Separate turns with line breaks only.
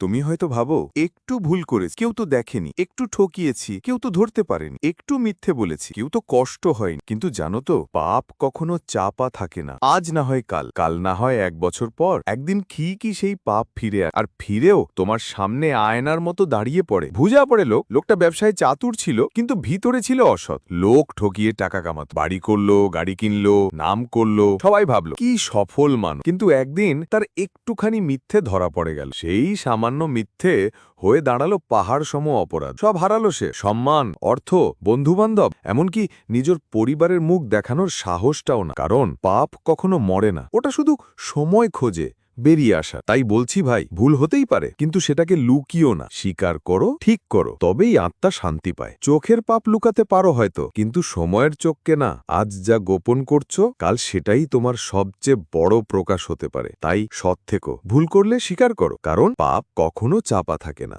তুমি হয়তো ভাবো, একটু ভুল করেছি। কেউ তো দেখেনি, একটু ঠকিয়েছি, কেউ তো ধরতে পারেনি, একটু মিথ্যে বলেছি, কেউ তো কষ্ট হয়নি। কিন্তু জানো তো, পাপ কখনো চাপা থাকে না। আজ না হয় কাল কাল না হয় এক বছর পর, একদিন ঠিকই সেই পাপ ফিরে। আর ফিরেও তোমার সামনে আয়নার মতো দাঁড়িয়ে পড়ে। ভুজা পড়ে লোক, লোকটা ব্যবসায় চাতুর ছিল, কিন্তু ভিতরে ছিল অসৎ। লোক ঠকিয়ে টাকা কামাত। বাড়ি করল, গাড়ি কিনলো, নাম করল, সবাই ভাবলো, কি সফল মানুষ। কিন্তু একদিন তার একটুখানি মিথ্যে ধরা পড়ে গেল। সেই সামান্য মিথ্যে হয়ে দাঁড়াল পাহাড় সম অপরাধ। সব হারালো সে। সম্মান, অর্থ, বন্ধুবান্ধব, এমনকি নিজের পরিবারের মুখ দেখানোর সাহসটাও না। কারণ পাপ কখনো মরে না। ওটা শুধু সময় খোঁজে। বেরিয়ে আসা। তাই বলছি ভাই, ভুল হতেই পারে, কিন্তু সেটাকে লুকিও না। স্বীকার করো, ঠিক করো। তবেই আত্মা শান্তি পায়। চোখের পাপ লুকাতে পারো হয়তো, কিন্তু সময়ের চোখকে না। আজ যা গোপন করছ, কাল সেটাই তোমার সবচেয়ে বড় প্রকাশ হতে পারে। তাই সৎ থেকো। ভুল করলে স্বীকার করো, কারণ পাপ কখনো চাপা থাকে না।